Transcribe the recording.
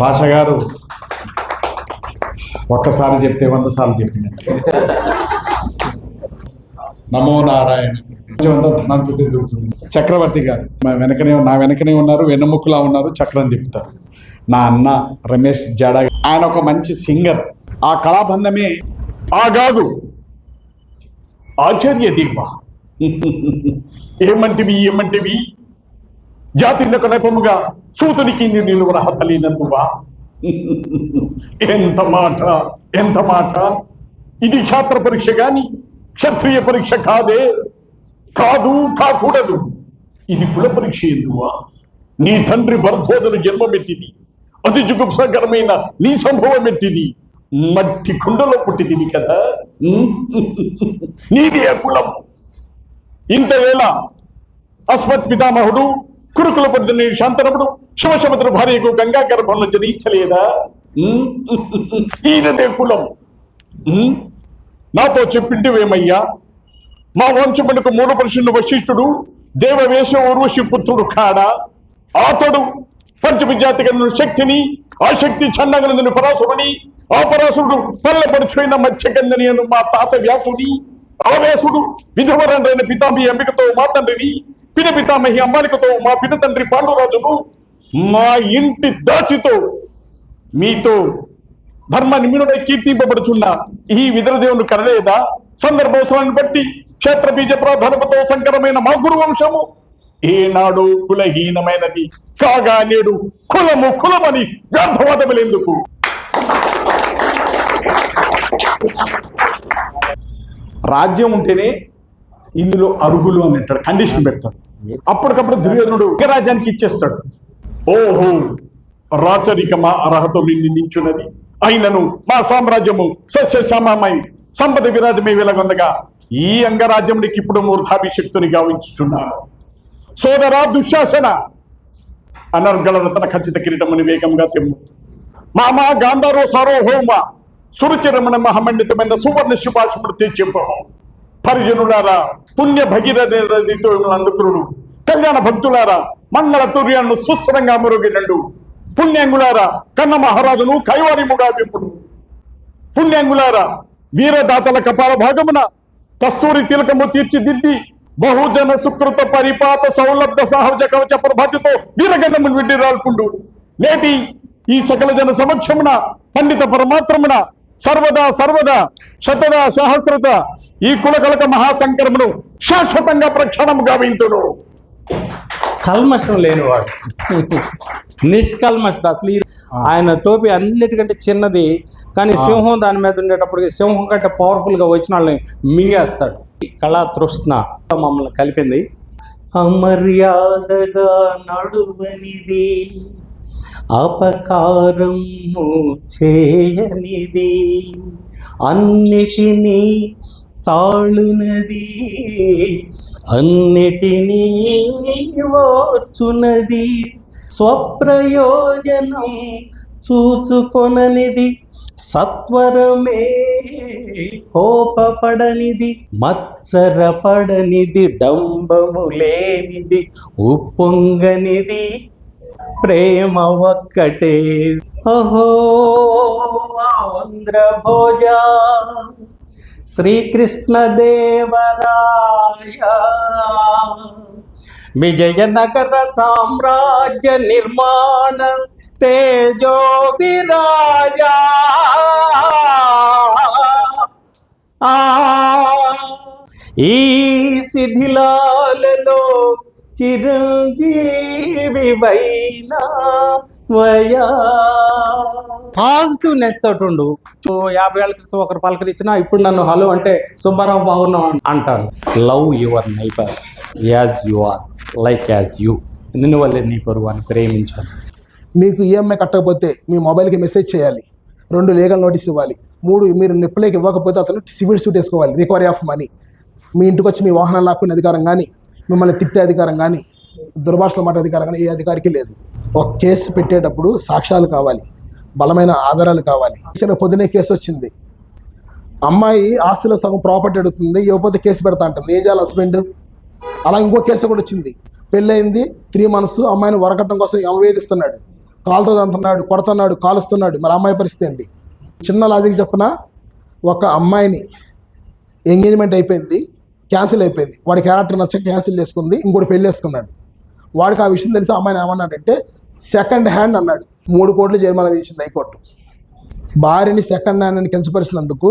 భాష గారు ఒక్కసారి చెప్తే వంద సార్లు చెప్పిందండి నమో నారాయణ. ధనం చుట్టూ తిరుగుతుంది. చక్రవర్తి గారు మా వెనకనే నా వెనకనే ఉన్నారు వెన్నముక్కులా ఉన్నారు చక్రం తిప్పుతారు. నా అన్న రమేష్ జాడా ఆయన ఒక మంచి సింగర్. ఆ కళాబంధమే ఆ కాదు ఆచార్య దీప ఏమంటివి ఏమంటివి? జాతి నెపముగా సూతునికి నేను అర్హత లేనందువా ఎంత మాట ఎంత మాట? ఇది క్షాత్ర పరీక్ష గాని క్షత్రియ పరీక్ష కాదే. కాదు కాకూడదు. ఇది కుల పరీక్ష ఎందువా? నీ తండ్రి బర్ధోదను జన్మమెత్తిది అతి జుగుప్సకరమైన నీ సంభవం ఎత్తిది మట్టి కుండలో పుట్టిదివి కదా. నీది ఏ కులం? ఇంతవేళ అస్మత్ పితామహుడు కురుకుల పొద్దుని శాంతనముడు శివశముద్ర భార్యకు గంగా గర్భంలో జనించలేదా? ఉమ్? ఈయనదే కులం. నాతో చెప్పింటివేమయ్యా? మా వంశమునకు మూడు పురుషుడు వశిష్ఠుడు దేవవేష ఊర్వశి పుత్రుడు కాడా? ఆతడు పంచవిజాతికను శక్తిని ఆ శక్తి చండగనందుని పరాశురుని ఆ పరాశురుడు పల్లపడిపోయిన మత్స్యకందని అను మా తాత వ్యాసుని ఆ వ్యాసుడు విధవరండైన పితామహి అంబికతో మా తండ్రిని పిన పితామహి అంబాలికతో మా పిన తండ్రి పాండురాజును మా ఇంటి దాసితో మీతో ధర్మ నిమినుడై కీర్తింపబడుచున్న ఈ విద్రదేవుని కరలేదా సందర్భోత్సవాన్ని బట్టి క్షేత్ర బీజ ప్రాధాన్యతతో సంకరమైన మా గురు వంశము ఏనాడు కులహీనమైనది. కాగా నేడు కులము కులమని వ్యర్థవాదములెందుకు రాజ్యం ఉంటేనే ఇందులో అరుగులు అని అంటాడు కండిషన్ పెడతాడు. అప్పటికప్పుడు దుర్యోధనుడు ఇక రాజ్యానికి ఇచ్చేస్తాడు. ఓహో రాచరిక మా అర్హతలు నిందించున్నది అయినను మా సామ్రాజ్యము సస్యశ్యామమై సంపద విరాజమే వెలగొందగా. ఈ అంగరాజ్యమునికి ఇప్పుడు మూర్ధాభిషక్తుని గావించుచున్నాను. సోదరా దుశ్శాసన! అనర్గళ రతన ఖచ్చిత కిరీటముని వేగంగా తెమ్ము. మామా గాంధారో సార్వభౌమ సురచరమణ మహమండితమైన సువర్ణ శుభాషముడు తెచ్చింపము. పరిజనులారా పుణ్య భగీరథతో అందుకురుడు కళ్యాణ భక్తులారా మంగళ తుర్యాన్ని సుస్థిరంగా మురుగినండు. పుణ్యంగులారా కన్న మహారాజును కైవారిముగా విప్పుడు పుణ్యంగులారా వీరదాతల కపాల భాగమున కస్తూరి తిలకము తీర్చిదిద్ది బహుజన సుకృత పరిపాత సౌలభ్య సహజ కవచ ప్రభాతితో వీరగణమును విడ్డి రాల్పుండు. నేటి ఈ సకల జన సమక్షమున పండిత పరమాత్రమున సర్వదా సర్వదా శతద సహస్రత ఈ కులకలక మహాసంకరమును శాశ్వతంగా ప్రక్షణము గావింతును కల్మషం లేనివాడు. నిష్కల్మషుడు అసలు ఆయన టోపీ అన్నిటికంటే చిన్నది కానీ సింహం దాని మీద ఉండేటప్పటికి సింహం కంటే పవర్ఫుల్గా వచ్చిన వాళ్ళని మింగేస్తాడు. కళా తృష్ణ మమ్మల్ని కలిపింది. అమర్యాదగా నడువనిది అపకారము చేయనిది అన్నిటినీ తాళునది అన్నిటినీ ఓర్చునది. స్వప్రయోజనం చూచుకొననిది. సత్వరమే కోపపడనిది. మత్సరపడనిది. డంబము లేనిది. ఉప్పొంగనిది. ప్రేమ ఒక్కటే. అహో ఆంధ్ర భోజ శ్రీకృష్ణదేవరాయ విజయనగర సామ్రాజ్య నిర్మాణ తేజో విరాజా ఈ శిథిలాలలో చిరంజీవి వైనా వయా పాజిటివ్నెస్ తోటి ఉండు. యాభై ఏళ్ళ క్రితం ఒకరు పలకరించినా ఇప్పుడు నన్ను హలో అంటే సుబ్బారావు బాగున్నావు అంటారు. అంటాను love your neighbour as you are like as you నిన్ను వల్లే నీ పొరుగు ప్రేమించాను. మీకు ఈఎంఐ కట్టకపోతే మీ మొబైల్కి మెసేజ్ చేయాలి. రెండు లీగల్ నోటీస్ ఇవ్వాలి. మూడు మీరు నిప్పులేకి ఇవ్వకపోతే అతను సివిల్ సూట్ వేసుకోవాలి. Recovery of money. మీ ఇంటికి వచ్చి మీ వాహనం లాక్కునే అధికారం కానీ మిమ్మల్ని తిట్టే అధికారం కానీ దుర్భాషల మాట అధికారం కానీ ఏ అధికారికి లేదు. ఒక కేసు పెట్టేటప్పుడు సాక్ష్యాలు కావాలి. బలమైన ఆధారాలు కావాలి. సరే పొద్దునే కేసు వచ్చింది. అమ్మాయి ఆస్తిలో సగం ప్రాపర్టీ అడుగుతుంది. ఇవ్వకపోతే కేసు పెడతా అంటుంది. ఏం చేయాలి హస్బెండ్? అలా ఇంకో కేసు కూడా వచ్చింది. పెళ్ళయింది త్రీ మంత్స్ అమ్మాయిని వరకట్టడం కోసం యమ వేధిస్తున్నాడు. కాలుతో అంటున్నాడు కొడుతున్నాడు కాలుస్తున్నాడు. మరి అమ్మాయి పరిస్థితి అండి చిన్న లాజిక్ చెప్పిన? ఒక అమ్మాయిని ఎంగేజ్మెంట్ అయిపోయింది క్యాన్సిల్ అయిపోయింది. వాడి క్యారెక్టర్ నచ్చక క్యాన్సిల్ చేసుకుంది ఇంకోటి పెళ్ళి చేసుకున్నాడు. వాడికి ఆ విషయం తెలిసి అమ్మాయిని ఏమన్నాడంటే సెకండ్ హ్యాండ్ అన్నాడు. మూడు కోట్లు జరిమానా వేసింది హైకోర్టు. భార్యని సెకండ్ హ్యాండ్ అని కించపరిచినందుకు